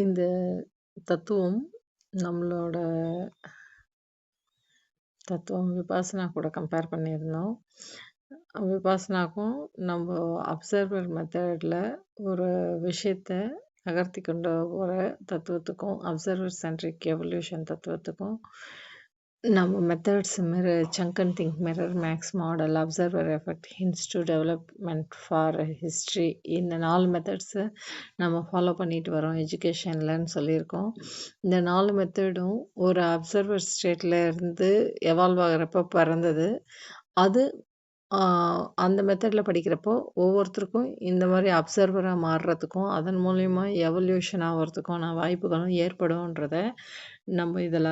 இந்த தத்துவம் நம்மளோட தத்துவம் விபாசனா கூட கம்பேர் பண்ணியிருந்தோம். விபாசனாக்கும் நம்ம அப்சர்வர் மெத்தடில் ஒரு விஷயத்த நகர்த்தி கொண்டு போகிற தத்துவத்துக்கும், அப்சர்வர் சென்ட்ரிக் எவல்யூஷன் தத்துவத்துக்கும் நம்ம methods mirror Sangan think mirror makes model observer effect hints to development for history இந்த நாலு மெத்தட்ஸை நம்ம ஃபாலோ பண்ணிட்டு வரோம். எஜுகேஷன்லன்னு சொல்லியிருக்கோம். இந்த நாலு மெத்தடும் ஒரு அப்சர்வர் ஸ்டேட்டில் இருந்து எவால்வ் ஆகிறப்ப பிறந்தது. அது அந்த மெத்தடில் படிக்கிறப்போ ஒவ்வொருத்தருக்கும் இந்த மாதிரி அப்சர்வராக மாறுறதுக்கும் அதன் மூலயமா எவல்யூஷன் ஆகிறதுக்கான வாய்ப்புகளும் ஏற்படும்ன்றத நம்ம இதில்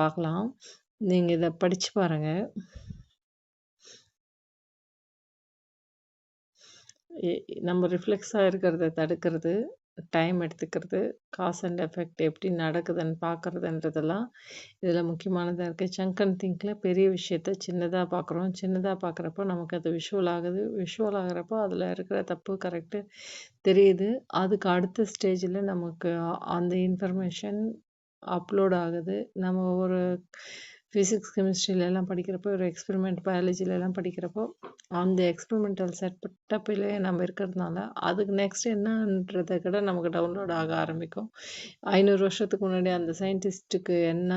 பார்க்கலாம். நீங்கள் இதை படித்து பாருங்கள் நம்ம ரிஃப்ளெக்ஸாக இருக்கிறத தடுக்கிறது. டைம் எடுத்துக்கிறது காஸ் அண்ட் எஃபெக்ட் எப்படி நடக்குதுன்னு பார்க்குறதுன்றதெல்லாம் இதில் முக்கியமானதாக இருக்குது சங்க் அண்ட் திங்கில் பெரிய விஷயத்த சின்னதாக பார்க்குறோம். சின்னதாக பார்க்குறப்போ நமக்கு அது விஷுவல் ஆகுது. விஷுவல் ஆகுறப்போ அதில் இருக்கிற தப்பு கரெக்டு தெரியுது. அதுக்கு அடுத்த ஸ்டேஜில் நமக்கு அந்த இன்ஃபர்மேஷன் அப்லோட் ஆகுது. நம்ம ஒரு ஃபிசிக்ஸ் கெமிஸ்ட்ரியிலலாம் படிக்கிறப்போ ஒரு எக்ஸ்பெரிமெண்ட் பயாலஜிலலாம் படிக்கிறப்போ அந்த எக்ஸ்பெரிமெண்டல் செட்டப்பிலே நம்ம இருக்கிறதுனால அதுக்கு நெக்ஸ்ட் என்னன்றதை கூட நமக்கு டவுன்லோட் ஆக ஆரம்பிக்கும். ஐநூறு வருஷத்துக்கு முன்னாடி அந்த சயின்டிஸ்ட்டுக்கு என்ன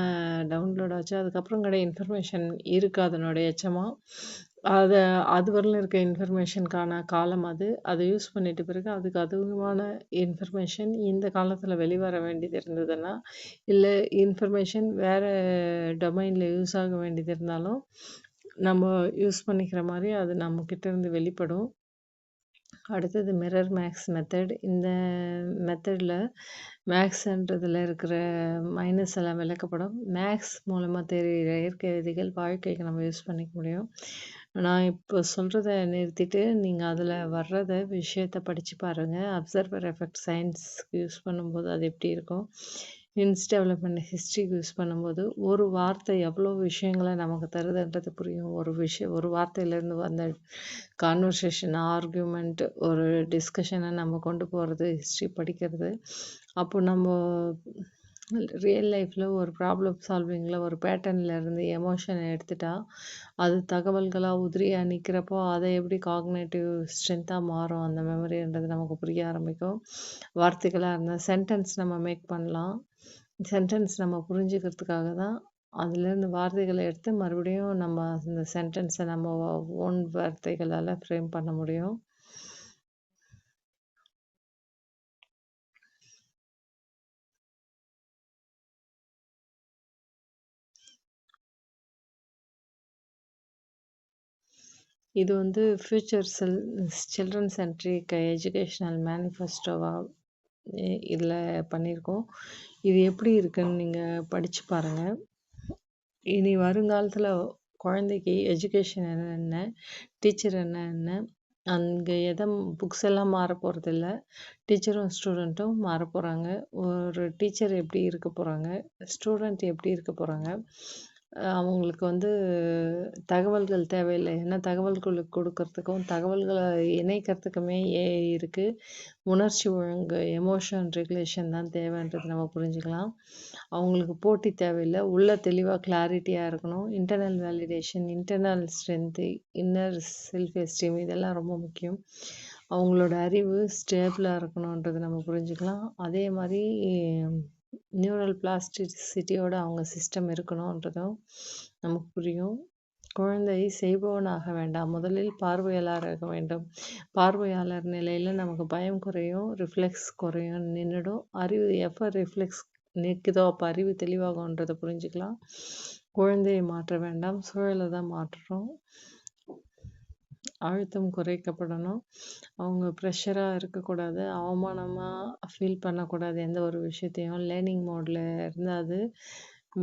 டவுன்லோட் ஆச்சு அதுக்கப்புறம் கூட இன்ஃபர்மேஷன் இருக்குது அதனுடைய எச்சமாக அதை அது வரலும் இருக்க இன்ஃபர்மேஷனுக்கான காலம் அது. அதை யூஸ் பண்ணிட்ட பிறகு அதுக்கு அதுவான இன்ஃபர்மேஷன் இந்த காலத்தில் வெளிவர வேண்டியது இருந்ததுன்னா இல்லை இன்ஃபர்மேஷன் வேறு டொமைனில் யூஸ் ஆக வேண்டியது இருந்தாலும் நம்ம யூஸ் பண்ணிக்கிற மாதிரி அது நம்மக்கிட்டேருந்து வெளிப்படும். அடுத்தது மிரர் மேக்ஸ் மெத்தட் இந்த மெத்தடில் மேக்ஸ்ன்றதில் இருக்கிற மைனஸ் எல்லாம் விளக்கப்படும். மேக்ஸ் மூலமாக தெரிகிற இயற்கை விதிகள் வாழ்க்கைக்கு நம்ம யூஸ் பண்ணிக்க முடியும். நான் இப்போ சொல்கிறத நிறுத்திட்டு நீங்கள் அதில் வர்றத விஷயத்தை படித்து பாருங்கள் அப்சர்வர் எஃபெக்ட் சயின்ஸ்க்கு யூஸ் பண்ணும்போது அது எப்படி இருக்கும்? ஹின்ஸ் டெவலப்மெண்ட் ஹிஸ்ட்ரிக்கு யூஸ் பண்ணும்போது ஒரு வார்த்தை எவ்வளோ விஷயங்களை நமக்கு தருதுன்றது புரியும். ஒரு விஷயம் ஒரு வார்த்தையிலேருந்து வந்த கான்வர்சேஷன் ஆர்கியூமெண்ட் ஒரு டிஸ்கஷனை நம்ம கொண்டு போகிறது ஹிஸ்ட்ரி படிக்கிறது. அப்போ நம்ம ரியல் லைஃப்பில் ஒரு ப்ராப்ளம் சால்விங்கில் ஒரு பேட்டர்னில் இருந்து எமோஷனை எடுத்துட்டா அது தகவல்களாக உதிரியாக நிற்கிறப்போ அதை எப்படி காக்னேட்டிவ் ஸ்ட்ரென்த்தாக மாறும்? அந்த மெமரின்றது நமக்கு புரிய ஆரம்பிக்கும். வார்த்தைகளாக இருந்தால் சென்டென்ஸ் நம்ம மேக் பண்ணலாம். சென்டென்ஸ் நம்ம புரிஞ்சுக்கிறதுக்காக தான் அதுலேருந்து வார்த்தைகளை எடுத்து மறுபடியும் நம்ம அந்த சென்டென்ஸை நம்ம ஓன் வார்த்தைகளால் ஃப்ரேம் பண்ண முடியும். இது வந்து future cell children centric educational மேனிஃபெஸ்டோவாக இதில் பண்ணியிருக்கோம் இது எப்படி இருக்குன்னு நீங்கள் படித்து பாருங்கள் இனி வருங்காலத்தில் குழந்தைக்கு எஜுகேஷன் என்ன டீச்சர் என்ன என்ன அங்கே எதை புக்ஸ் எல்லாம் மாற போகிறதில்ல டீச்சரும் ஸ்டூடெண்ட்டும் மாற போகிறாங்க ஒரு டீச்சர் எப்படி இருக்க போகிறாங்க ஸ்டூடெண்ட் எப்படி இருக்க போகிறாங்க அவங்களுக்கு வந்து தகவல்கள் தேவையில்லை. ஏன்னா தகவல்களுக்கு கொடுக்கறதுக்கும் தகவல்களை இணைக்கிறதுக்குமே ஏ இருக்குது உணர்ச்சி ஒழுங்கு எமோஷன் ரெகுலேஷன் தான் தேவைன்றது நம்ம புரிஞ்சுக்கலாம். அவங்களுக்கு போட்டி தேவையில்லை. உள்ள தெளிவாக கிளாரிட்டியாக இருக்கணும். Internal validation internal strength inner self esteem இதெல்லாம் ரொம்ப முக்கியம். அவங்களோட அறிவு ஸ்டேபிளாக இருக்கணுன்றது நம்ம புரிஞ்சுக்கலாம். அதே மாதிரி நியூரல் பிளாஸ்டிசிட்டியோட அவங்க சிஸ்டம் இருக்கணுன்றதும் நமக்கு புரியும். குழந்தை செய்பவனாக வேண்டாம். முதலில் பார்வையாளராக வேண்டும். பார்வையாளர் நிலையில் நமக்கு பயம் குறையும் ரிஃப்ளெக்ஸ் குறையும் நின்றுடும் அறிவு எப்போ ரிஃப்ளெக்ஸ் நிற்குதோ அப்போ அறிவு தெளிவாகுன்றதை புரிஞ்சுக்கலாம். குழந்தையை மாற்ற வேண்டாம். சூழலை தான் மாற்றுறோம் அழுத்தம் குறைக்கப்படணும். அவங்க ப்ரெஷராக இருக்கக்கூடாது. அவமானமாக ஃபீல் பண்ணக்கூடாது எந்த ஒரு விஷயத்தையும். லேர்னிங் மோடில் இருந்து அது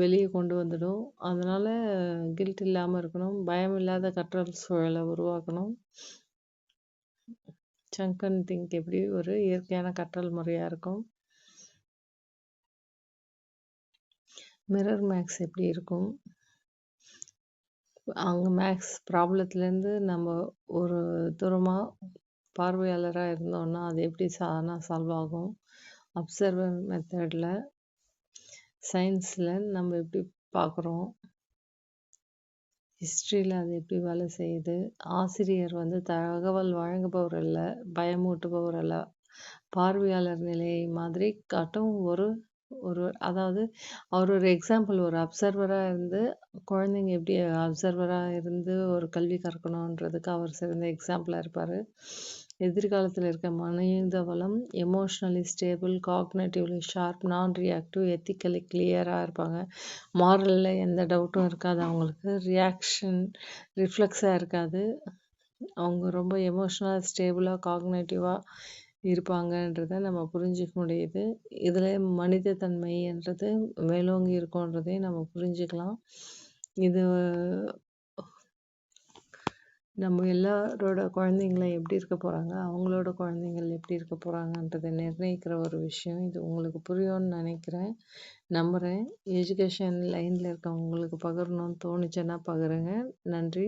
வெளியே கொண்டு வந்துடும். அதனால் கில்ட் இல்லாமல் இருக்கணும். பயம் இல்லாத கற்றல் சூழலை உருவாக்கணும். சங்க் அண்ட் திங்க் எப்படி? ஒரு இயற்கையான கற்றல் முறையாக இருக்கும். மிரர் மேக்ஸ் எப்படி இருக்கும்? அங்கே மேக்ஸ் ப்ராப்ளத்துலேருந்து நம்ம ஒரு தூரமாக பார்வையாளராக இருந்தோன்னா அது எப்படி சானா சால்வ் ஆகும்? அப்சர்வர் மெத்தடில் சயின்ஸில் நம்ம எப்படி பார்க்குறோம்? ஹிஸ்ட்ரியில் அது எப்படி வேலை செய்யுது? ஆசிரியர் வந்து தகவல் வழங்குபவர் இல்லை பயமூட்டுபவர் அல்ல. பார்வையாளர் நிலையை மாதிரி காட்டும் ஒரு ஒரு அதாவது அவர் ஒரு எக்ஸாம்பிள் ஒரு அப்சர்வராக இருந்து குழந்தைங்க எப்படி அப்சர்வராக இருந்து ஒரு கல்வி கற்கணுன்றதுக்கு அவர் சிறந்த எக்ஸாம்பிளாக இருப்பார். எதிர்காலத்தில் இருக்க மனித வளம் emotionally stable cognitively sharp non reactive ethically கிளியராக இருப்பாங்க மாரலில் எந்த டவுட்டும் இருக்காது. அவங்களுக்கு ரியாக்ஷன் ரிஃப்ளெக்ஸாக இருக்காது. அவங்க ரொம்ப எமோஷ்னலாக ஸ்டேபிளாக காக்னேட்டிவாக இருப்பாங்கன்றத நம்ம புரிஞ்சிக்க முடியுது. இதில் மனித தன்மைன்றது மேலோங்கி இருக்கோன்றதையும் நம்ம புரிஞ்சுக்கலாம். இது நம்ம எல்லாரோட குழந்தைங்களும் எப்படி இருக்க போகிறாங்க அவங்களோட குழந்தைங்கள் எப்படி இருக்க போகிறாங்கன்றதை நிர்ணயிக்கிற ஒரு விஷயம். இது உங்களுக்கு புரியும்னு நினைக்கிறேன். நம்புகிறேன் எஜுகேஷன் லைனில் இருக்கவங்களுக்கு பகிரணும்னு தோணுச்சுன்னா பகிருங்க. நன்றி.